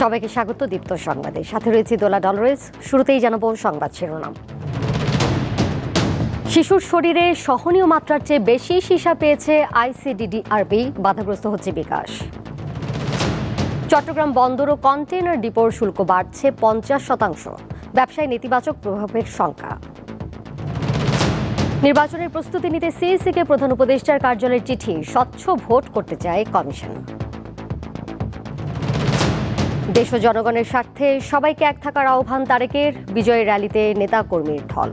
সবাইকে স্বাগত দীপ্ত সংবাদে। সাথে রয়েছে দোলা ডলরেস শুরুতেই জানাব সংবাদ শিরোনাম। শিশুর শরীরে সহনীয় মাত্রার চেয়ে বেশি সীসা পেয়েছে আইসিডিডিআরবি বাধাগ্রস্ত হচ্ছে বিকাশ। চট্টগ্রাম বন্দর ও কন্টেইনার ডিপোর শুল্ক বাড়ছে পঞ্চাশ শতাংশ। ব্যবসায় নেতিবাচক প্রভাবের শঙ্কা। নির্বাচনের প্রস্তুতি নিতে সিইসিকে প্রধান উপদেষ্টার কার্যালয়ের চিঠি, স্বচ্ছ ভোট করতে চায় কমিশন। দেশ ও জনগণের স্বার্থে সবাইকে এক থাকার আহ্বান তারেকের। বিজয়ের র্যালিতে নেতা কর্মীর ঢল।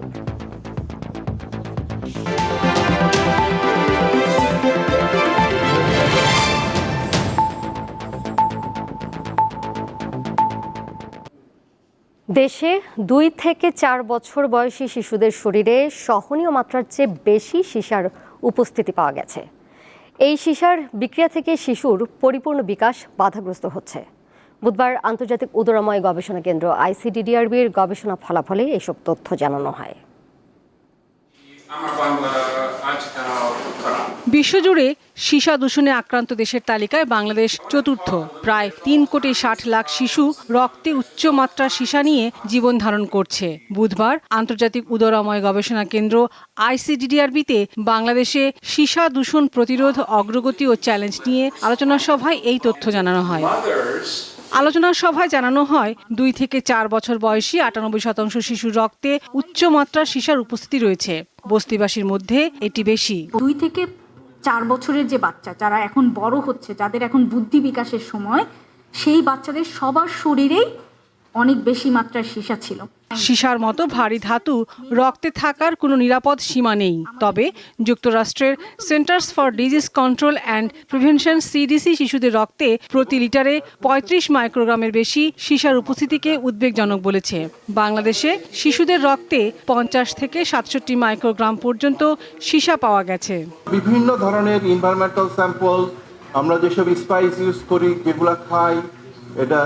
দেশে দুই থেকে চার বছর বয়সী শিশুদের শরীরে সহনীয় মাত্রার চেয়ে বেশি সীসার উপস্থিতি পাওয়া গেছে। এই সীসার বিক্রিয়া থেকে শিশুর পরিপূর্ণ বিকাশ বাধাগ্রস্ত হচ্ছে। বুধবার আন্তর্জাতিক উদরাময় গবেষণা কেন্দ্র আইসিডিডিআরবির গবেষণা ফলাফলে এসব তথ্য জানানো হয়। বিশ্বজুড়ে সীসা দূষণে আক্রান্ত দেশের তালিকায় বাংলাদেশ চতুর্থ। প্রায় তিন কোটি ষাট লাখ শিশু রক্তে উচ্চ মাত্রার সীসা নিয়ে জীবন ধারণ করছে। বুধবার আন্তর্জাতিক উদরাময় গবেষণা কেন্দ্র আইসিডিডিআরবিতে বাংলাদেশে সীসা দূষণ প্রতিরোধ অগ্রগতি ও চ্যালেঞ্জ নিয়ে আলোচনা সভায় এই তথ্য জানানো হয়। আলোচনা সভায় জানানো হয়, দুই থেকে চার বছর বয়সী আটানব্বই শতাংশ শিশুর রক্তে উচ্চ মাত্রার সীসার উপস্থিতি রয়েছে। বস্তিবাসীর মধ্যে এটি বেশি। দুই থেকে চার বছরের যে বাচ্চা, যারা এখন বড় হচ্ছে, যাদের এখন বুদ্ধি বিকাশের সময়, সেই বাচ্চাদের সবার শরীরেই অনেক বেশি মাত্রার সীসা ছিল। সীসার মতো ভারী ধাতু রক্তে থাকার কোনো নিরাপদ সীমা নেই। তবে যুক্তরাষ্ট্রের Centers for Disease Control and Prevention CDC শিশুদের রক্তে প্রতি লিটারে পঁয়ত্রিশ মাইক্রোগ্রামের বেশি সীসার উপস্থিতিকে উদ্বেগজনক বলেছে। বাংলাদেশে শিশুদের রক্তে পঞ্চাশ থেকে সাতষট্টি মাইক্রোগ্রাম পর্যন্ত সীসা পাওয়া গেছে। বিভিন্ন ধরনের এনভায়রনমেন্টাল স্যাম্পল আমরা যেসব স্পাইস ইউজ করি যেগুলা খাই এটা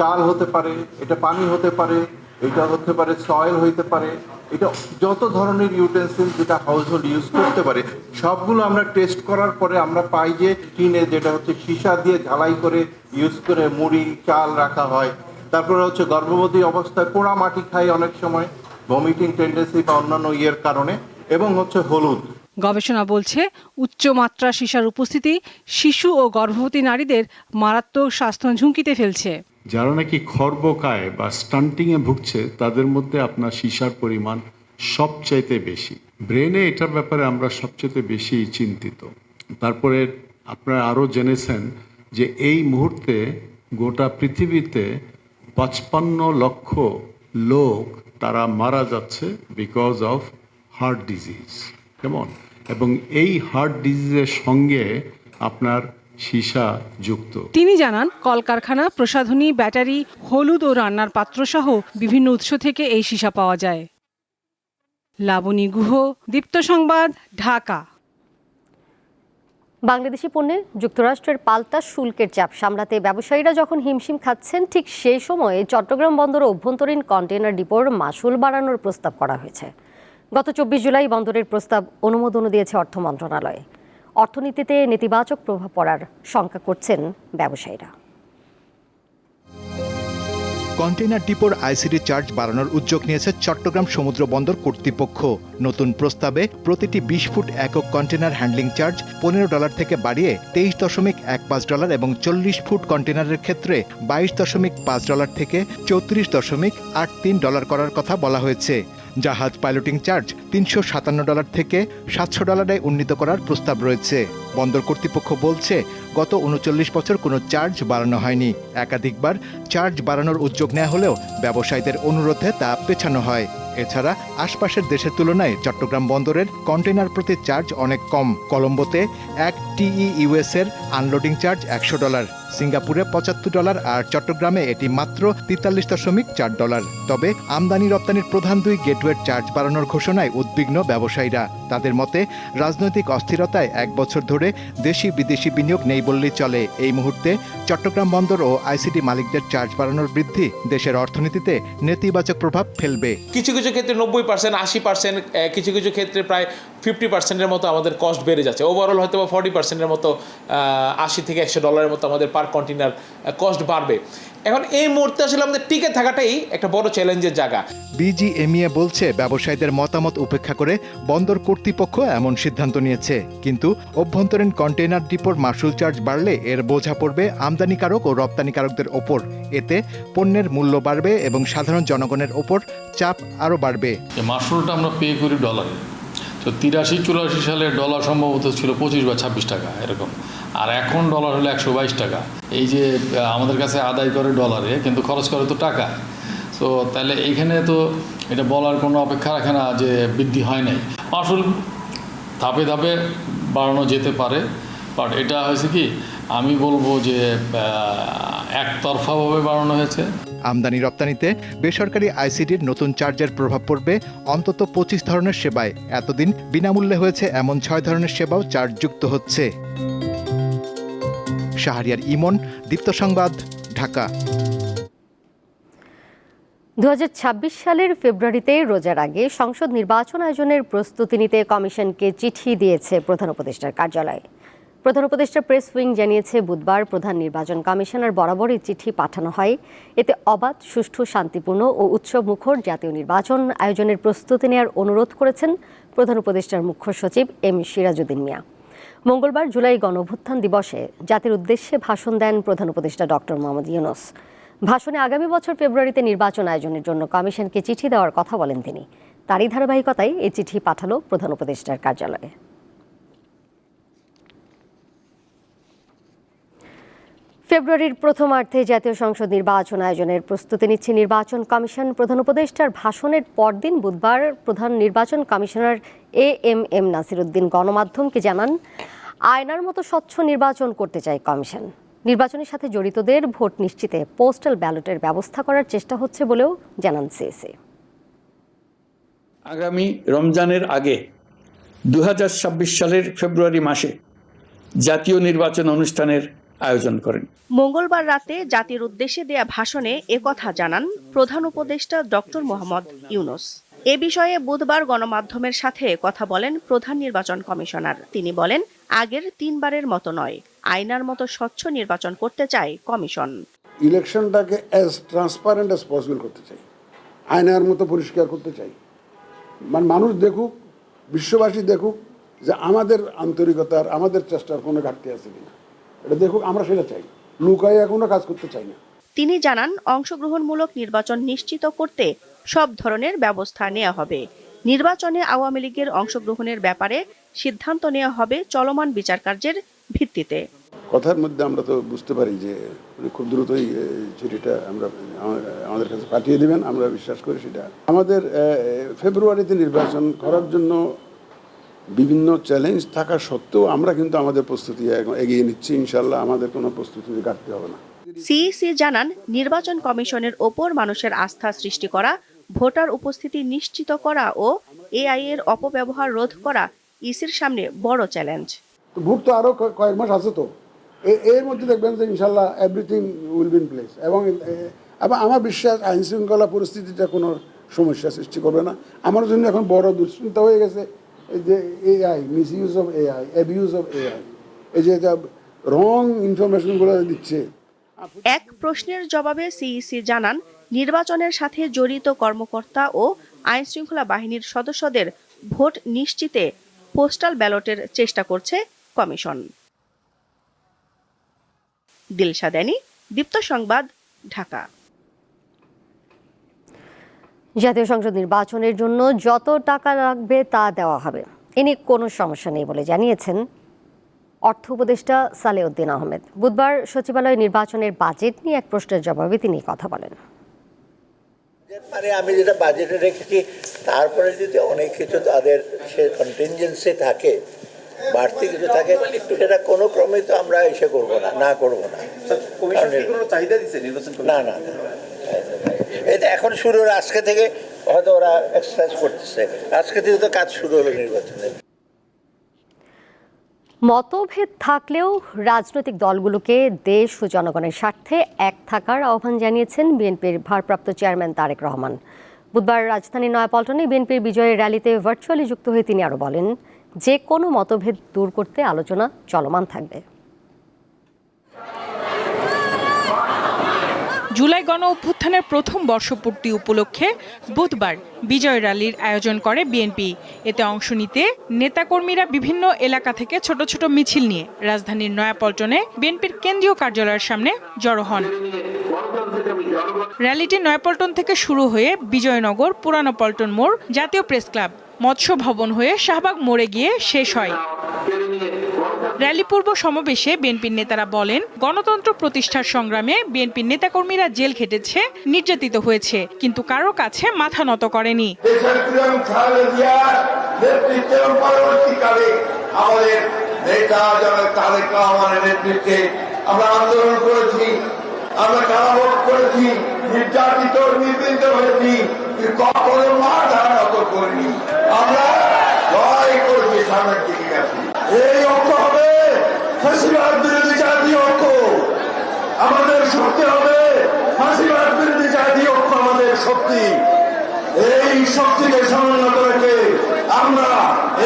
চাল হতে পারে, এটা পানি হতে পারে, এটা হতে পারে সয়েল হইতে পারে, এটা যত ধরনের ইউটেন্সিল যেটা হাউস হোল্ড ইউজ করতে পারে, সবগুলো আমরা টেস্ট করার পরে আমরা পাই যে টিনে যেটা হচ্ছে সীসা দিয়ে ঝালাই করে ইউজ করে মুড়ি, চাল রাখা হয়। তারপরে হচ্ছে গর্ভবতী অবস্থায় পোড়া মাটি খাই অনেক সময় ভমিটিং টেন্ডেন্সি বা অন্যান্য ইয়ের কারণে, এবং হচ্ছে হলুদ। গবেষণা বলছে, উচ্চ মাত্রা সীসার উপস্থিতি শিশু ও গর্ভবতী নারীদের মারাত্মক স্বাস্থ্য ঝুঁকিতে ফেলছে। যারা নাকি খর্বকায় বা স্টান্টিংয়ে ভুগছে, তাদের মধ্যে আপনার সীসার পরিমাণ সবচাইতে বেশি। ব্রেনে এটার ব্যাপারে আমরা সবচেয়ে বেশি চিন্তিত। তারপরে আপনারা আরও জেনেছেন যে এই মুহূর্তে গোটা পৃথিবীতে পঁচপান্ন লক্ষ লোক তারা মারা যাচ্ছে বিকজ অফ হার্ট ডিজিজ কেমন? এবং এই হার্ট ডিজিজের সঙ্গে আপনার সীসা যুক্ত। তিনি জানান কলকারখানা প্রসাধনী ব্যাটারি হলুদ ও রান্নার পাত্রসহ বিভিন্ন উৎস থেকে এই সীসা পাওয়া যায়। লাবণী গুহ দীপ্ত সংবাদ ঢাকা। বাংলাদেশি পণ্যে যুক্তরাষ্ট্রের পাল্টা শুল্কের চাপ সামলাতে ব্যবসায়ীরা যখন হিমশিম খাচ্ছেন ঠিক সেই সময়ে চট্টগ্রাম বন্দর অভ্যন্তরীণ কন্টেইনার ডিপোর মাসুল বাড়ানোর প্রস্তাব করা হয়েছে। গত চব্বিশ জুলাই বন্দরের প্রস্তাব অনুমোদনও দিয়েছে অর্থ মন্ত্রণালয়। অর্থনীতিতে নেতিবাচক প্রভাব পড়ার শঙ্কা করছেন ব্যবসায়ীরা। কন্টেইনার ডিপোর আইসিডি চার্জ বাড়ানোর উদ্যোগ নিয়েছে চট্টগ্রাম সমুদ্র বন্দর কর্তৃপক্ষ। নতুন প্রস্তাবে প্রতিটি বিশ ফুট একক কন্টেইনার হ্যান্ডলিং চার্জ পনেরো ডলার থেকে বাড়িয়ে তেইশ দশমিক এক পাঁচ ডলার এবং চল্লিশ ফুট কন্টেইনারের ক্ষেত্রে বাইশ দশমিক পাঁচ ডলার থেকে চৌত্রিশ দশমিক আট তিন ডলার করার কথা বলা হয়েছে। জাহাজ পাইলটিং চার্জ তিনশো সাতান্ন ডলার থেকে সাতশো ডলারে উন্নীত করার প্রস্তাব রয়েছে। বন্দর কর্তৃপক্ষ বলছে, গত উনচল্লিশ বছর কোনো চার্জ বাড়ানো হয়নি। একাধিকবার চার্জ বাড়ানোর উদ্যোগ নেওয়া হলেও ব্যবসায়ীদের অনুরোধে তা পেছানো হয়। এছাড়া আশপাশের দেশের তুলনায় চট্টগ্রাম বন্দরের কন্টেইনার প্রতি চার্জ অনেক কম। কলম্বোতে এক টিই ইউএস এর আনলোডিং চার্জ একশো ডলার, সিঙ্গাপুরে পঁচাত্তর ডলার আর চট্টগ্রামে এটি মাত্র তেতাল্লিশ দশমিক চার ডলার। তবে আমদানি রপ্তানির প্রধান দুই গেটওয়ের চার্জ বাড়ানোর ঘোষণায় উদ্বিগ্ন ব্যবসায়ীরা। তাদের মতে, রাজনৈতিক অস্থিরতায় এক বছর ধরে দেশি বিদেশি বিনিয়োগ নেই বললেই চলে। এই মুহূর্তে চট্টগ্রাম বন্দর ও আইসিডি মালিকদের চার্জ বাড়ানোর বৃদ্ধি দেশের অর্থনীতিতে নেতিবাচক প্রভাব ফেলবে। কিছু কিছু ক্ষেত্রে নব্বই পার্সেন্ট আশি পার্সেন্ট কিছু কিছু ক্ষেত্রে প্রায় ফিফটি পার্সেন্টের মতো আমাদের কস্ট বেড়ে যাচ্ছে। ওভারঅল হয়তো বা ফর্টি পার্সেন্টের মতো আশি থেকে একশো ডলারের মতো আমাদের পার কন্টেনার কস্ট বাড়বে। এখন এই মুহূর্তে আসলে আমাদের টিকে থাকাটাই একটা বড় চ্যালেঞ্জের জায়গা। বিজিএমইএ বলছে ব্যবসায়ীদের মতামত উপেক্ষা করে বন্দর কর্তৃপক্ষ এমন সিদ্ধান্ত নিয়েছে। কিন্তু অভ্যন্তরীণ কন্টেইনার ডিপোর মাসুল চার্জ বাড়লে এর বোঝা পড়বে আমদানিকারক ও রপ্তানিকারকদের ওপর। এতে পণ্যের মূল্য বাড়বে এবং সাধারণ জনগণের ওপর চাপ আরও বাড়বে। এই মাশরুমটা আমরা পে করি ডলারে। তো তিরাশি, চুরাশি সালে ডলার সম্ভবত ছিল পঁচিশ বা ছাব্বিশ টাকা, এরকম। আর এখন ডলার হলো একশো বাইশ টাকা। এই যে আমাদের কাছে আদায় করে ডলারে কিন্তু খরচ করে তো টাকা। তো তাহলে এইখানে তো এটা বলার কোনো অপেক্ষা রাখে না যে বৃদ্ধি হয় নাই। মাসুল ধাপে ধাপে বাড়ানো যেতে পারে বাট এটা হয়েছে কি, আমি বলব যে একতরফাভাবে বাড়ানো হয়েছে। আমদানি রপ্তানিতে বেসরকারি আইসিডির নতুন চার্জের প্রভাব পড়বে। অন্তত পঁচিশ ধরনের সেবায়। এতদিন বিনামূল্যে হয়েছে এমন ছয় ধরনের সেবাও চার্জ যুক্ত হচ্ছে। শাহরিয়ার ইমন, দীপ্ত সংবাদ, ঢাকা। দু হাজার ছাব্বিশ সালের ফেব্রুয়ারিতে, রোজার আগে সংসদ নির্বাচন আয়োজনের প্রস্তুতি নিতে কমিশনকে চিঠি দিয়েছে প্রধান উপদেষ্টার কার্যালয়। প্রধান উপদেষ্টা প্রেস উইং জানিয়েছে, বুধবার প্রধান নির্বাচন কমিশনার বরাবর এই চিঠি পাঠানো হয়। এতে অবাধ, সুষ্ঠু, শান্তিপূর্ণ ও উৎসব মুখর জাতীয় নির্বাচন আয়োজনের প্রস্তুতি নেওয়ার অনুরোধ করেছেন প্রধান উপদেষ্টার মুখ্য সচিব এম সিরাজউদ্দিন মিয়া। মঙ্গলবার জুলাই গণঅভ্যুত্থান দিবসে জাতির উদ্দেশ্যে ভাষণ দেন প্রধান উপদেষ্টা ডক্টর মোহাম্মদ ইউনুস। ভাষণে আগামী বছর ফেব্রুয়ারিতে নির্বাচন আয়োজনের জন্য কমিশনকে চিঠি দেওয়ার কথা বলেন তিনি। তারই ধারাবাহিকতায় এই চিঠি পাঠালো প্রধান উপদেষ্টার কার্যালয়ে। ফেব্রুয়ারির প্রথমার্ধে জাতীয় সংসদ নির্বাচন আয়োজনের প্রস্তুতি নিচ্ছে নির্বাচন কমিশন প্রধান উপদেষ্টার ভাষণের পরদিন বুধবার প্রধান নির্বাচন commissioner A M M Nasiruddin গণমাধ্যমকে জানান, আয়নার মতো স্বচ্ছ নির্বাচন করতে চায় কমিশন। নির্বাচনের সাথে জড়িতদের ভোট নিশ্চিতে পোস্টাল ব্যালটের ব্যবস্থা করার চেষ্টা হচ্ছে বলেও জানান সিএসি আগামী রমজানের আগে দু হাজার ছাব্বিশ সালের ফেব্রুয়ারি মাসে জাতীয় নির্বাচন অনুষ্ঠানের আয়োজন করেন। মঙ্গলবার রাতে জাতির উদ্দেশ্যে দেয়া ভাষণে একথা জানান প্রধান উপদেষ্টা ডক্টর মোহাম্মদ ইউনুস। এ বিষয়ে বুধবার গণমাধ্যমের সাথে কথা বলেন প্রধান নির্বাচন কমিশনার। তিনি বলেন আগের তিনবারের মতো নয় আয়নার মতো স্বচ্ছ নির্বাচন করতে চায় কমিশন। ইলেকশনটাকে অ্যাজ ট্রান্সপারেন্ট অ্যাজ পসিবল করতে চাই আয়নার মতো পরিষ্কার করতে চাই। মানে মানুষ দেখুক বিশ্ববাসী দেখুক যে আমাদের আন্তরিকতার আমাদের চেষ্টার কোনো ঘাটতি আছে কিনা। এটা দেখুক আমরা সেটা চাই। লুকাইয়া কোনো কাজ করতে চাই না। তিনি জানান অংশগ্রহণমূলক নির্বাচন নিশ্চিত করতে সব ধরনের ব্যবস্থা নেওয়া হবে। নির্বাচনে আওয়ামী লীগের অংশগ্রহণের ব্যাপারে সিদ্ধান্ত নেওয়া হবে চলমান বিচার কার্যের ভিত্তিতে। কথার মধ্যে আমরা তো বুঝতে পারি যে উনি খুব দ্রুতই চিঠিটা আমরা আমাদের কাছে পাঠিয়ে দেবেন আমরা বিশ্বাস করি সেটা। আমাদের ফেব্রুয়ারিতে নির্বাচন করার জন্য বিভিন্ন চ্যালেঞ্জ থাকা সত্ত্বেও আমরা কিন্তু আমাদের প্রস্তুতি এগ- এগিয়ে নিচ্ছি ইনশাল্লাহ আমাদের কোনো প্রস্তুতিতে ঘাটতি হবে না। সিইসি জানান নির্বাচন কমিশনের ওপর মানুষের আস্থা সৃষ্টি করা ভোটার উপস্থিতি নিশ্চিত করা ও এআই এর অপব্যবহার রোধ করা ইসির সামনে বড় চ্যালেঞ্জ ভোট তো আরও কয়েক মাস আছে তো। এর মধ্যে দেখবেন যে ইনশাল্লাহ everything will be in place এবং এবং আমার বিশ্বাস আইন শৃঙ্খলা পরিস্থিতিটা কোনো সমস্যা সৃষ্টি করবে না। আমার জন্য এখন বড় দুশ্চিন্তা হয়ে গেছে। যে AI misuse of AI abuse of AI এই যে এটা রং ইনফরমেশনগুলো দিচ্ছে। এক প্রশ্নের জবাবে সিইসি জানান, নির্বাচনের সাথে জড়িত কর্মকর্তা ও আইন শৃঙ্খলা বাহিনীর সদস্যদের ভোট নিশ্চিতে পোস্টাল ব্যালটের চেষ্টা করছে কমিশন। দিলশা দেনি দীপ্ত সংবাদ, ঢাকা। জাতীয় সংসদ নির্বাচনের জন্য যত টাকা লাগবে তা দেওয়া হবে। এ নিয়ে কোনো সমস্যা নেই বলে জানিয়েছেন অর্থ উপদেষ্টা সালেউদ্দিন আহমেদ। বুধবার সচিবালয় নির্বাচনের বাজেট নিয়ে এক প্রশ্নের জবাবে তিনি কথা বলেন। মানে আমি যেটা বাজেটে রেখেছি তারপরে যদি অনেক কিছু তাদের সে কন্টিনজেন্সি থাকে বাড়তি কিছু থাকে সেটা কোনো ক্রমে তো আমরা এসে করব না না করব না। চাহিদা দিচ্ছে নির্বাচন না না না এটা এখন শুরু হলো, আজকে থেকে হয়তো ওরা এক্সারসাইজ করতেছে। আজকে থেকে তো কাজ শুরু হলো নির্বাচনের মতভেদ থাকলেও রাজনৈতিক দলগুলোকে দেশ ও জনগণের স্বার্থে এক থাকার আহ্বান জানিয়েছেন বিএনপির ভারপ্রাপ্ত চেয়ারম্যান তারেক রহমান। বুধবার রাজধানীর নয়াপল্টনে বিএনপির বিজয়ের র্যালিতে ভার্চুয়ালি যুক্ত হয়ে তিনি আরও বলেন, যে কোনো মতভেদ দূর করতে আলোচনা চলমান থাকবে। জুলাই গণ অভ্যুত্থানের প্রথম বর্ষপূর্তি উপলক্ষে বুধবার বিজয় র্যালির আয়োজন করে বিএনপি। এতে অংশ নিতে নেতাকর্মীরা বিভিন্ন এলাকা থেকে ছোট ছোট মিছিল নিয়ে রাজধানীর নয়াপল্টনে বিএনপির কেন্দ্রীয় কার্যালয়ের সামনে জড়ো হন। র্যালিটি নয়াপল্টন থেকে শুরু হয়ে বিজয়নগর পুরানো পল্টন মোড় জাতীয় প্রেস ক্লাব, মৎস্য ভবন হয়ে শাহবাগ মোড়ে গিয়ে শেষ হয়। র্যালি পূর্ব সমাবেশে বিএনপির নেতারা বলেন, গণতন্ত্র প্রতিষ্ঠার সংগ্রামে বিএনপির নেতাকর্মীরা জেল খেটেছে, নির্যাতিত হয়েছে, কিন্তু কারও কাছে মাথা নত করেনি। আমরা ফাঁসিবাদ বিরোধী জাতীয় ঐক্য। আমাদের শক্তি হবে। ফাঁসিবাদ বিরোধী জাতীয় ঐক্য আমাদের শক্তি। এই শক্তিকে সমুন্নত রেখে আমরা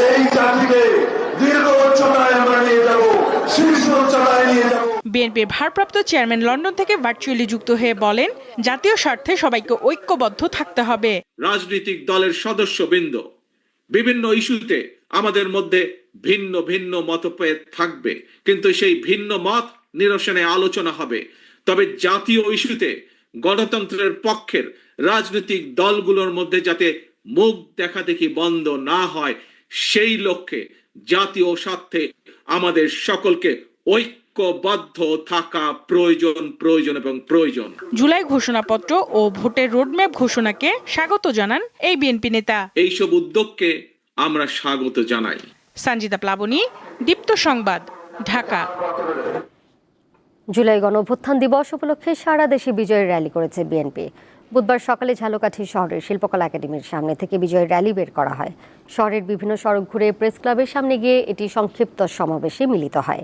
এই জাতিকে দীর্ঘ উচ্চতায় আমরা নিয়ে যাব শীর্ষ উচ্চতায় নিয়ে যাব। বিএনপির ভারপ্রাপ্ত চেয়ারম্যান লন্ডন থেকে ভার্চুয়ালি যুক্ত হয়ে বলেন জাতীয় স্বার্থে সবাইকে ঐক্যবদ্ধ থাকতে হবে। রাজনৈতিক দলের সদস্য সদস্যবৃন্দ বিভিন্ন ইস্যুতে আমাদের মধ্যে ভিন্ন ভিন্ন মতভেদ থাকবে। কিন্তু সেই ভিন্ন মত নিরসনে আলোচনা হবে। তবে জাতীয় ইস্যুতে গণতন্ত্রের পক্ষের রাজনৈতিক দলগুলোর মধ্যে যাতে মুখ দেখা দেখি বন্ধ না হয় সেই লক্ষ্যে জাতীয় স্বার্থে আমাদের সকলকে ঐক্যবদ্ধ থাকা প্রয়োজন প্রয়োজন এবং প্রয়োজন। জুলাই ঘোষণাপত্র ও ভোটের রোডম্যাপ ঘোষণাকে স্বাগত জানান এই বিএনপি নেতা। এইসব উদ্যোগকে আমরা স্বাগত জানাই। সঞ্জিতা প্লাবনী দীপ্ত সংবাদ ঢাকা। জুলাই গণঅভ্যুত্থান দিবস উপলক্ষে সারা দেশে বিজয়ের র্যালি করেছে বিএনপি। বুধবার সকালে ঝালকাঠি শহরের শিল্পকলা একাডেমির সামনে থেকে বিজয়ের র্যালি বের করা হয়। শহরের বিভিন্ন সড়ক ঘুরে প্রেস ক্লাবের সামনে গিয়ে এটি সংক্ষিপ্ত সমাবেশে মিলিত হয়।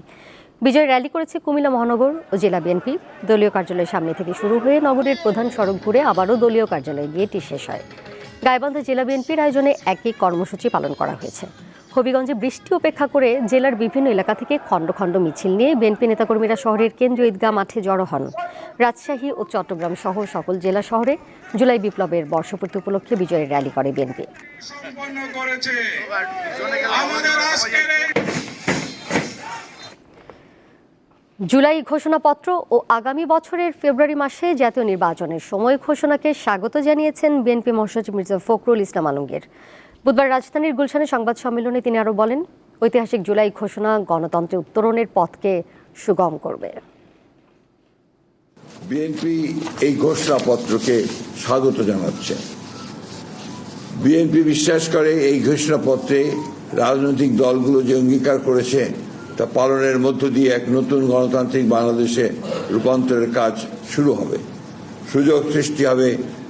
বিজয় র্যালি করেছে কুমিল্লা মহানগর ও জেলা বিএনপি। দলীয় কার্যালয়ের সামনে থেকে শুরু হয়ে নগরের প্রধান সড়ক ঘুরে আবারও দলীয় কার্যালয়ে গিয়ে এটি শেষ হয়। গাইবান্ধা জেলা বিএনপির আয়োজনে একই কর্মসূচি পালন করা হয়েছে। হবিগঞ্জে বৃষ্টি উপেক্ষা করে জেলার বিভিন্ন এলাকা থেকে খণ্ড খণ্ড মিছিল নিয়ে বিএনপি নেতাকর্মীরা শহরের কেন্দ্রীয় ঈদগাহ মাঠে জড়ো হন। রাজশাহী ও চট্টগ্রাম সহ সকল জেলা শহরে জুলাই বিপ্লবের বর্ষপূর্তি উপলক্ষে বিজয়ের র্যালি করে বিএনপি। জুলাই ঘোষণাপত্র ও আগামী বছরের ফেব্রুয়ারি মাসে জাতীয় নির্বাচনের সময় ঘোষণাকে স্বাগত জানিয়েছেন বিএনপি মহাসচিব মির্জা ফখরুল ইসলাম আলমগীর। বুধবার রাজধানীর গুলশানে সংবাদ সম্মেলনে তিনি আরও বলেন, ঐতিহাসিক জুলাই ঘোষণা গণতন্ত্রে উত্তরণের পথকে সুগম করবে। বিএনপি এই ঘোষণাপত্রকে স্বাগত জানাচ্ছে। বিএনপি বিশ্বাস করে এই ঘোষণাপত্রে রাজনৈতিক দলগুলো যে অঙ্গীকার করেছে তা পালনের মধ্য দিয়ে এক নতুন গণতান্ত্রিক বাংলাদেশে রূপান্তরের কাজ শুরু হবে। সুযোগ সৃষ্টি হবে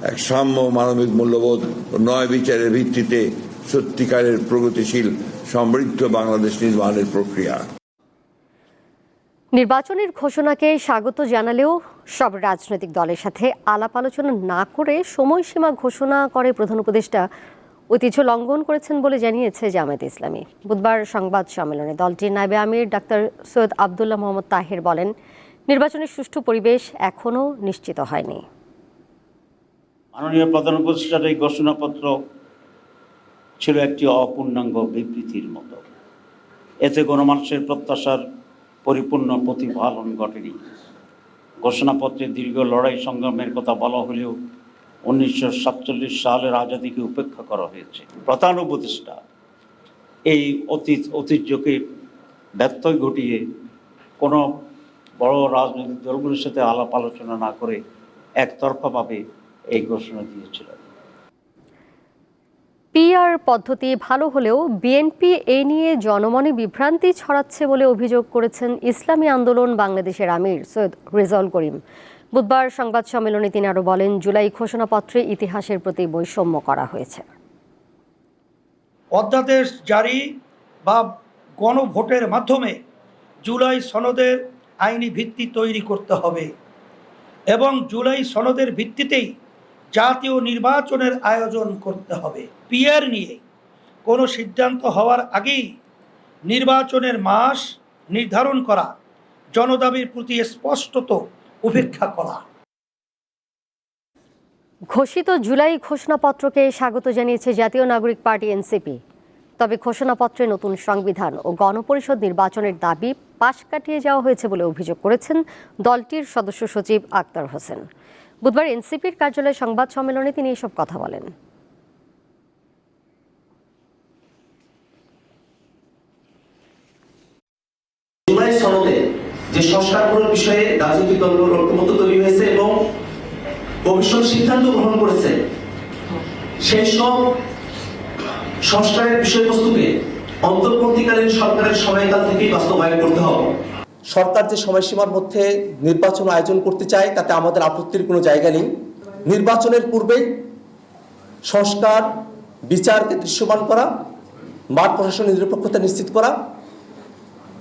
এক সাম্য মানবিক মূল্যবোধ ও নয় বিচারের ভিত্তিতে সত্যিকারের প্রগতিশীল সমৃদ্ধ বাংলাদেশ নির্মাণের প্রক্রিয়া। নির্বাচনের ঘোষণাকে স্বাগত জানালেও সব রাজনৈতিক দলের সাথে আলাপ আলোচনা না করে সময়সীমা ঘোষণা করে প্রধান উপদেষ্টা ঐতিহ্য লঙ্ঘন করেছেন বলে জানিয়েছে জামায়াত ইসলামী। বুধবার সংবাদ সম্মেলনে দলটির নাইবে আমির ডাক্তার সৈয়দ আবদুল্লাহ মোহাম্মদ তাহের বলেন, নির্বাচনের সুষ্ঠু পরিবেশ এখনও নিশ্চিত হয়নি। মাননীয় প্রধান উপদেষ্টার এই ঘোষণাপত্র ছিল একটি অপূর্ণাঙ্গ বিবৃতির মতো। এতে গণমানুষের প্রত্যাশার পরিপূর্ণ প্রতিফলন ঘটেনি। ঘোষণাপত্রে দীর্ঘ লড়াই সংগ্রামের কথা বলা হলেও উনিশশো সাতচল্লিশ সালের আজাদিকে উপেক্ষা করা হয়েছে। প্রধান উপদেষ্টা এই অতীত, ঐতিহ্যকে ব্যত্যয় ঘটিয়ে কোনো বড় রাজনৈতিক দলগুলোর সাথে আলাপ আলোচনা না করে একতরফাভাবে এই ঘোষণা দিয়েছিলেন। পিআর পদ্ধতি ভালো হলেও বিএনপি এ নিয়ে জনমনে বিভ্রান্তি ছড়াচ্ছে বলে অভিযোগ করেছেন ইসলামী আন্দোলন বাংলাদেশের আমির সৈয়দ রেজাউল করিম। বুধবার সংবাদ সম্মেলনে তিনি আরও বলেন, জুলাই ঘোষণাপত্রে ইতিহাসের প্রতি বৈষম্য করা হয়েছে। অধ্যাদেশ জারি বা গণভোটের মাধ্যমে জুলাই সনদের আইনি ভিত্তি তৈরি করতে হবে এবং জুলাই সনদের ভিত্তিতেই জাতীয় নির্বাচনের আয়োজন করতে হবে। পিয়ার নিয়ে কোনো সিদ্ধান্ত হওয়ার আগেই নির্বাচনের মাস নির্ধারণ করা জনদাবির প্রতি স্পষ্টত উপেক্ষা করা। ঘোষিত জুলাই ঘোষণাপত্রকে স্বাগত জানিয়েছে জাতীয় নাগরিক পার্টি এনসিপি। তবে ঘোষণাপত্রে নতুন সংবিধান ও গণপরিষদ নির্বাচনের দাবি পাশ কাটিয়ে যাওয়া হয়েছে বলে অভিযোগ করেছেন দলটির সদস্য সচিব আক্তার হোসেন। বুধবার এনসিপির কার্যালয়ে সংবাদ সম্মেলনে তিনি এসব কথা বলেন। জুলাই সনদে যে সংস্কারগুলোর বিষয়ে রাজনৈতিক দলগুলোর ঐক্যমত তৈরি হয়েছে এবং কমিশন সিদ্ধান্ত গ্রহণ করেছে। সেই সব সংস্কারের বিষয়বস্তুকে অন্তর্বর্তীকালীন সরকারের সময়কাল থেকেই বাস্তবায়ন করতে হবে। সরকার যে সময়সীমার মধ্যে নির্বাচন আয়োজন করতে চায়, তাতে আমাদের আপত্তির কোনো জায়গা নেই। নির্বাচনের পূর্বেই সংস্কার, বিচারকে দৃশ্যমান করা, মাঠ প্রশাসনের নিরপেক্ষতা নিশ্চিত করা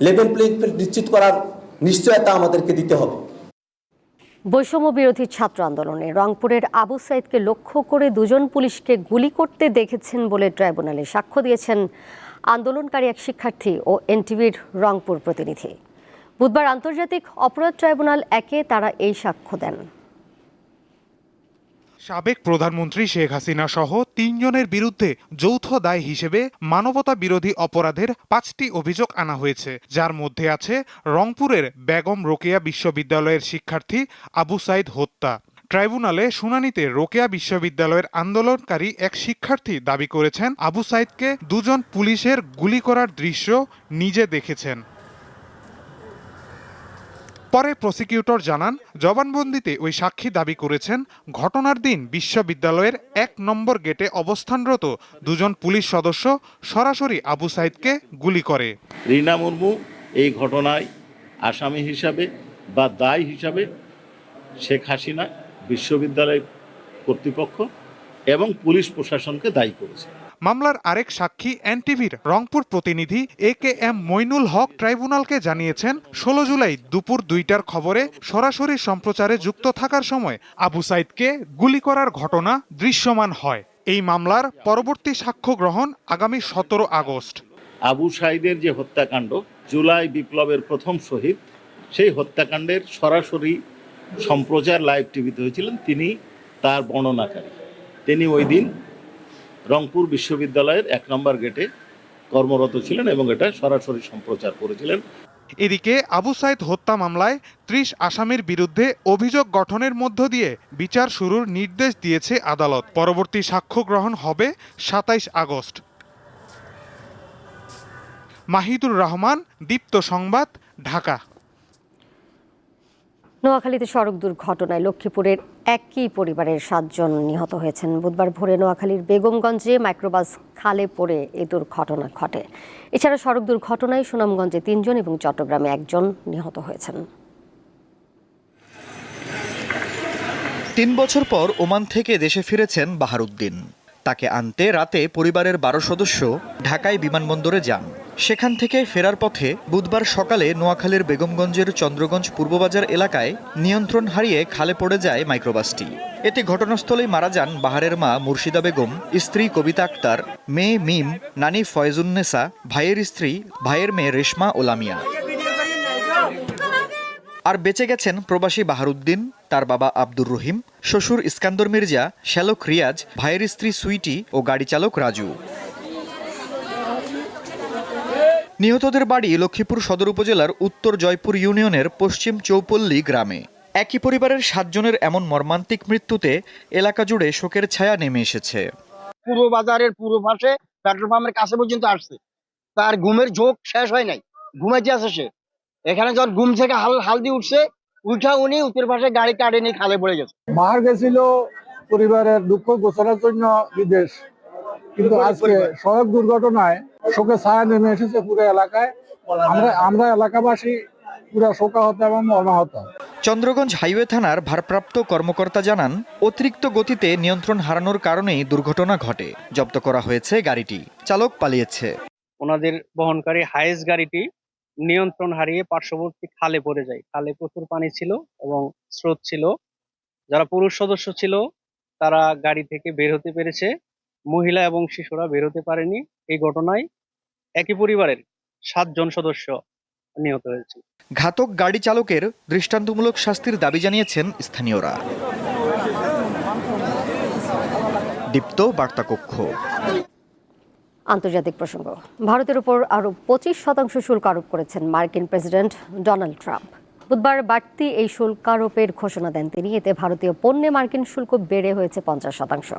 লেভেল প্লেইং ফিল্ড নিশ্চিত করার নিশ্চয়তা আমাদেরকে দিতে হবে। বৈষম্য বিরোধী ছাত্র আন্দোলনে রংপুরের আবু সাইদকে লক্ষ্য করে দুজন পুলিশকে গুলি করতে দেখেছেন বলে ট্রাইব্যুনালে সাক্ষ্য দিয়েছেন আন্দোলনকারী এক শিক্ষার্থী ও এনটিভির রংপুর প্রতিনিধি। বুধবার আন্তর্জাতিক অপরাধ ট্রাইব্যুনাল একে তারা এই সাক্ষ্য দেন। সাবেক প্রধানমন্ত্রী শেখ হাসিনা সহ তিনজনের বিরুদ্ধে যৌথ দায় হিসেবে মানবতা বিরোধী অপরাধের পাঁচটি অভিযোগ আনা হয়েছে। যার মধ্যে আছে রংপুরের বেগম রোকেয়া বিশ্ববিদ্যালয়ের শিক্ষার্থী আবু সাইদ হত্যা। ট্রাইব্যুনালে শুনানিতে রোকেয়া বিশ্ববিদ্যালয়ের আন্দোলনকারী এক শিক্ষার্থী দাবি করেছেন, আবু সাইদকে দুজন পুলিশের গুলি করার দৃশ্য নিজে দেখেছেন। পরে প্রসিকিউটর জানান, জবানবন্দিতে ওই সাক্ষী দাবি করেছেন, ঘটনার দিন বিশ্ববিদ্যালয়ের এক নম্বর গেটে অবস্থানরত দুজন পুলিশ সদস্য সরাসরি আবু সাইদকে গুলি করে। রিনা মুর্মু এই ঘটনায় আসামি হিসাবে বা দায় হিসাবে শেখ হাসিনা বিশ্ববিদ্যালয় কর্তৃপক্ষ এবং পুলিশ প্রশাসনকে দায়ী করেছে। মামলার আরেক সাক্ষী এনটিভির রংপুর প্রতিনিধি এ কে এম মইনুল হক ট্রাইব্যুনালকে জানিয়েছেন, ষোলো জুলাই দুপুর দুইটার খবরে সরাসরি সম্প্রচারে যুক্ত থাকার সময় আবু সাইদকে গুলি করার ঘটনা দৃশ্যমান হয়। এই মামলার পরবর্তী সাক্ষ্য গ্রহণ আগামী সতেরো আগস্ট। আবু সাইদের যে হত্যাকাণ্ড, জুলাই বিপ্লবের প্রথম শহীদ, সেই হত্যাকাণ্ডের সরাসরি সম্প্রচার লাইভ টিভিতে হয়েছিলেন। তিনি তার বর্ণনাকারী। তিনি ওই দিন রংপুর বিশ্ববিদ্যালয়ের এক নম্বর গেটে কর্মরত ছিলেন এবং এটা সরাসরি সম্প্রচার করেছিলেন। এদিকে আবু সাইদ হত্যা মামলায় ত্রিশ আসামির বিরুদ্ধে অভিযোগ গঠনের মধ্য দিয়ে বিচার শুরুর নির্দেশ দিয়েছে আদালত। পরবর্তী সাক্ষ্য গ্রহণ হবে সাতাইশ আগস্ট। মাহিদুর রহমান, দীপ্ত সংবাদ, ঢাকা। নোয়াখালীতে সড়ক দুর্ঘটনায় লক্ষ্মীপুরের একই পরিবারের সাতজন নিহত হয়েছেন। বুধবার ভোরে নোয়াখালীর বেগমগঞ্জে মাইক্রোবাস খালে পড়ে এই দুর্ঘটনা ঘটে। এছাড়া সড়ক দুর্ঘটনায় সুনামগঞ্জে তিনজন এবং চট্টগ্রামে একজন নিহত হয়েছেন। তিন বছর পর ওমান থেকে দেশে ফিরেছেন বাহারুদ্দিন। তাকে আনতে রাতে পরিবারের বারো সদস্য ঢাকায় বিমানবন্দরে যান। সেখান থেকে ফেরার পথে বুধবার সকালে নোয়াখালীর বেগমগঞ্জের চন্দ্রগঞ্জ পূর্ববাজার এলাকায় নিয়ন্ত্রণ হারিয়ে খালে পড়ে যায় মাইক্রোবাসটি। এতে ঘটনাস্থলেই মারা যান বাহারের মা মুর্শিদা বেগম, স্ত্রী কবিতা আক্তার, মেয়ে মিম, নানি ফয়জুন্নেসা ভাইয়ের স্ত্রী, ভাইয়ের মেয়ে রেশমা ওলামিয়া আর বেঁচে গেছেন প্রবাসী বাহারুদ্দিন, তার বাবা আব্দুর রহিম, শ্বশুর ইস্কান্দর মির্জা, শ্যালক রিয়াজ, ভাইয়ের স্ত্রী সুইটি ও গাড়ি চালক রাজু। নিহতদের বাড়ি লক্ষ্মীপুর সদর উপজেলার উত্তর জয়পুর ইউনিয়নের পশ্চিম চৌপল্লী গ্রামে। একই পরিবারের সাতজনের এমন মর্মান্তিক মৃত্যুতে এলাকা জুড়ে শোকের ছায়া নেমে এসেছে। পূর্ব বাজারের পূর্ব পাশে পেট্রোল পাম্পের কাছে পর্যন্ত আসছে। তার ঘুমের ঝোঁক শেষ হয় নাই। ঘুমাইতে আছে সে। এখানে যখন ঘুম থেকে হাল হালদি উঠছে উঠা উনি উত্তর পাশে গাড়ি কাটে নিয়ে খালে পড়ে গেছে। মার গেছিল পরিবারের দুঃখ গোছানোর জন্য বিদেশ। কিন্তু আজকে সড়ক দুর্ঘটনায় শোকে ছায়া নেমে এসেছে পুরো এলাকায়। আমরা আমরা এলাকাবাসী পুরো শোকাহত এবং মর্মাহত চন্দ্রগঞ্জ হাইওয়ে থানার ভারপ্রাপ্ত কর্মকর্তা জানান অতিরিক্ত গতিতে নিয়ন্ত্রণ হারানোর কারণেই দুর্ঘটনা ঘটে। জব্দ করা হয়েছে গাড়িটি। চালক পালিয়েছে। ওনাদের বহনকারী হাইস গাড়িটি নিয়ন্ত্রণ হারিয়ে পার্শ্ববর্তী খালে পড়ে যায়। খালে প্রচুর পানি ছিল এবং স্রোত ছিল। যারা পুরুষ সদস্য ছিল তারা গাড়ি থেকে বের হতে পেরেছে। মহিলা এবং শিশুরা বের হতে পারেনি। এই ঘটনায় একই পরিবারের সাতজন সদস্য নিহত হয়েছে। ঘাতক গাড়ি চালকের দৃষ্টান্তমূলক শাস্তির দাবি জানিয়েছেন স্থানীয়রা। দীপ্ত বার্তাকক্ষ আন্তর্জাতিক প্রসঙ্গ। ভারতের উপর আরও পঁচিশ শতাংশ শুল্ক আরোপ করেছেন মার্কিন প্রেসিডেন্ট ডোনাল্ড ট্রাম্প। বুধবার বাড়তি এই শুল্ক আরোপের ঘোষণা দেন তিনি। এতে ভারতীয় পণ্যে মার্কিন শুল্ক বেড়ে হয়েছে পঞ্চাশ শতাংশ।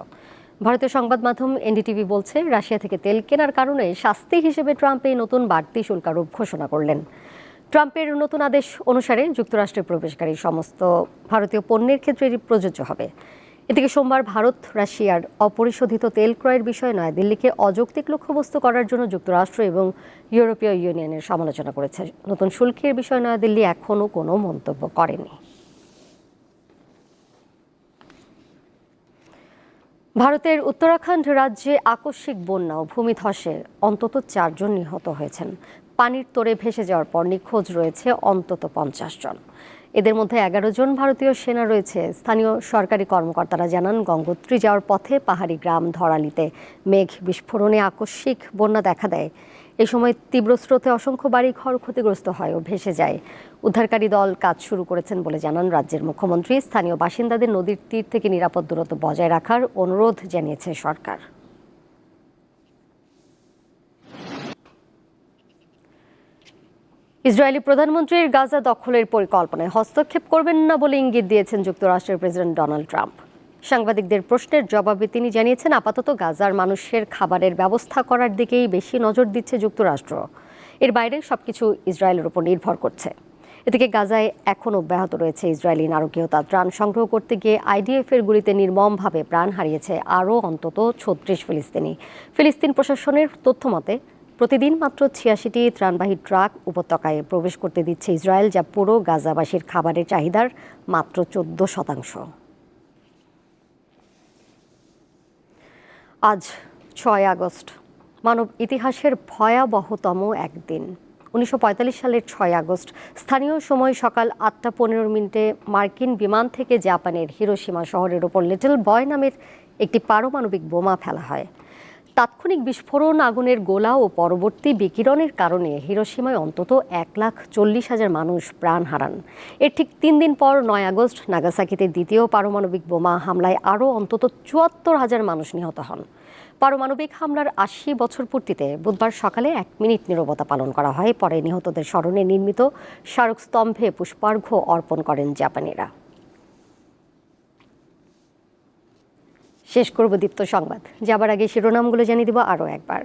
ভারতীয় সংবাদ মাধ্যম এনডিটিভি বলছে, রাশিয়া থেকে তেল কেনার কারণে শাস্তি হিসেবে ট্রাম্প এই নতুন বাড়তি শুল্ক আরোপ ঘোষণা করলেন। ট্রাম্পের নতুন আদেশ অনুসারে যুক্তরাষ্ট্রে প্রবেশকারী সমস্ত ভারতীয় পণ্যের ক্ষেত্রে এটি প্রযোজ্য হবে। এদিকে সোমবার ভারত, রাশিয়ার অপরিশোধিত তেল ক্রয়ের বিষয়ে নয়াদিল্লিকে অযৌক্তিক লক্ষ্যবস্তু করার জন্য যুক্তরাষ্ট্র এবং ইউরোপীয় ইউনিয়নের সমালোচনা করেছে। নতুন শুল্কের বিষয়ে নয়াদিল্লি এখনও কোনো মন্তব্য করেনি। ভারতের উত্তরাখণ্ড রাজ্যে আকস্মিক বন্যা ও ভূমিধসে অন্তত চারজন নিহত হয়েছেন। পানির তোরে ভেসে যাওয়ার পর নিখোঁজ রয়েছে অন্তত পঞ্চাশ জন। এদের মধ্যে এগারো জন ভারতীয় সেনা রয়েছে। স্থানীয় সরকারি কর্মকর্তারা জানান, গঙ্গোত্রী যাওয়ার পথে পাহাড়ি গ্রাম ধরালিতে মেঘ বিস্ফোরণে আকস্মিক বন্যা দেখা দেয়। এ সময় তীব্র স্রোতে অসংখ্য বাড়ি ঘর ক্ষতিগ্রস্ত হয় ও ভেসে যায়। উদ্ধারকারী দল কাজ শুরু করেছেন বলে জানান রাজ্যের মুখ্যমন্ত্রী। স্থানীয় বাসিন্দাদের নদীর তীর থেকে নিরাপদ দূরত্ব বজায় রাখার অনুরোধ জানিয়েছে সরকার। ইসরায়েলি প্রধানমন্ত্রীর গাজা দখলের পরিকল্পনায় হস্তক্ষেপ করবেন না বলে ইঙ্গিত দিয়েছেন যুক্তরাষ্ট্রের প্রেসিডেন্ট ডোনাল্ড ট্রাম্প। সাংবাদিকদের প্রশ্নের জবাবে তিনি জানিয়েছেন, আপাতত গাজার মানুষের খাবারের ব্যবস্থা করার দিকেই বেশি নজর দিচ্ছে যুক্তরাষ্ট্র। এর বাইরে সবকিছু ইসরায়েলের উপর নির্ভর করছে। এদিকে গাজায় এখন অব্যাহত রয়েছে ইসরায়েলি নারকীয়তা ত্রাণ সংগ্রহ করতে গিয়ে আইডিএফের গুলিতে নির্মমভাবে প্রাণ হারিয়েছে আরও অন্তত ছত্রিশ ফিলিস্তিনি। ফিলিস্তিন প্রশাসনের তথ্য মতে, প্রতিদিন মাত্র ছিয়াশিটি ত্রাণবাহী ট্রাক উপত্যকায় প্রবেশ করতে দিচ্ছে ইসরায়েল, যা পুরো গাজাবাসীর খাবারের চাহিদার মাত্র চোদ্দ শতাংশ। আজ ছয় আগস্ট, মানব ইতিহাসের ভয়াবহতম একদিন। উনিশশো পঁয়তাল্লিশ সালের ছয় আগস্ট, স্থানীয় সময় সকাল আটটা পনেরো মিনিটে মার্কিন বিমান থেকে জাপানের হিরোসীমা শহরের ওপর লিটল বয় নামের একটি পারমাণবিক বোমা ফেলা হয়। তাৎক্ষণিক বিস্ফোরণ, আগুনের গোলা ও পরবর্তী বিকিরণের কারণে হিরোসীমায় অন্তত এক লাখ চল্লিশ হাজার মানুষ প্রাণ হারান। এর ঠিক তিন দিন পর নয় আগস্ট নাগাসাকিতে দ্বিতীয় পারমাণবিক বোমা হামলায় আরও অন্তত চুয়াত্তর হাজার মানুষ নিহত হন। পারমাণবিক হামলার আশি বছর পূর্তিতে বুধবার সকালে এক মিনিট নীরবতা পালন করা হয়। পরে নিহতদের স্মরণে নির্মিত স্মারকস্তম্ভে পুষ্পার্ঘ্য অর্পণ করেন জাপানিরা। শেষ করব দীপ্ত সংবাদ। যাবার আগে শিরোনামগুলো জানিয়ে দিব আরও একবার।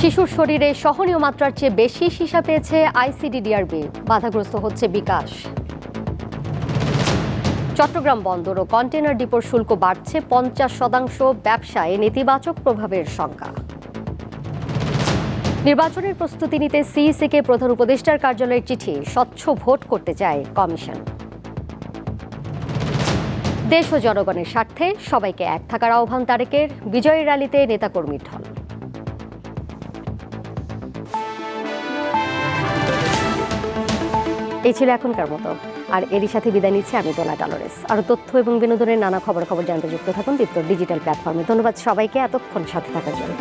শিশুর শরীরে সহনীয় মাত্রার চেয়ে বেশি সীসা পেয়েছে আইসিডিডিআরবি। বাধাগ্রস্ত হচ্ছে বিকাশ। চট্টগ্রাম বন্দর ও কন্টেনার ডিপোর শুল্ক বাড়ছে পঞ্চাশ শতাংশ। ব্যবসায় নেতিবাচক প্রভাবের শঙ্কা নির্বাচনের প্রস্তুতি নিতে সিইসিকে প্রধান উপদেষ্টার কার্যালয়ের চিঠি। স্বচ্ছ ভোট করতে চায় কমিশন। দেশ ও জনগণের স্বার্থে সবাইকে এক থাকার আহ্বান তারেকের। বিজয়ী র্যালিতে নেতাকর্মীর ঢল। এই ছিল এখনকার মতো। আর এরই সাথে বিদায় নিচ্ছে আমি দোলা ডালোরেস। আরও তথ্য এবং বিনোদনের নানা খবর খবর জানতে যুক্ত থাকুন দীপ্ত ডিজিটাল প্ল্যাটফর্মে। ধন্যবাদ সবাইকে, এতক্ষণ সাথে থাকার জন্য।